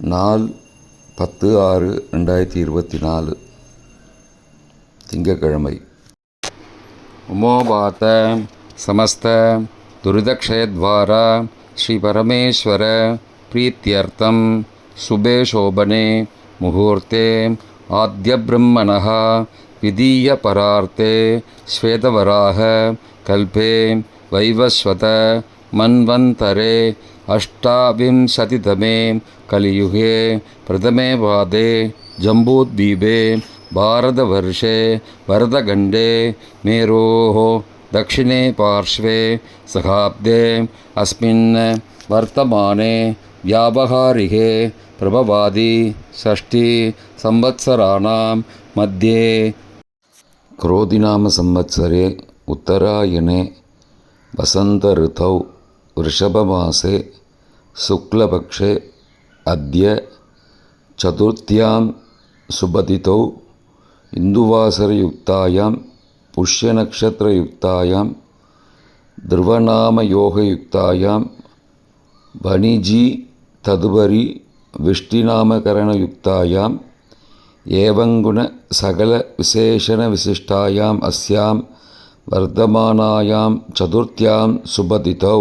நாள் பத்து ஆறு ரெண்டாயிரத்தி இருபத்தி நாலு. திங்கக்கிழமை உமோபாத்த சமஸ்த துரிதக்ஷயத்வாரா ஸ்ரீ பரமேஸ்வர பிரீத்தியர்த்தம் சுபே சோபனே முகூர்த்தே ஆத்தியபிரம்மண விதீய பரார்த்தே ஸ்வேதவராக கல்பே வைவஸ்வத மன்வந்தரே अष्टाविंशतितमे कलियुगे प्रथमे पादे जम्बूद्वीपे भारतवर्षे भरतखण्डे मेरोः दक्षिणे पार्श्वे सहाब्दे अस्मिन् वर्तमाने व्यावहारिके प्रभवादि षष्टि संवत्सराणां मध्ये क्रोधिनामसंवत्सरे उत्तरायणे वसन्तऋतौ वृषभमासे शुक्लपक्षे अद्य चतुर्थ्यां सुबदितौ इन्दुवासरयुक्तायां पुष्यनक्षत्रयुक्तायां ध्रुवनामयोगयुक्तायां वणिजी तदुपरि विष्टिनामकरणयुक्तायाम् एवङ्गुणसकलविशेषणविशिष्टायाम् अस्यां वर्धमानायां चतुर्थ्यां सुबदितौ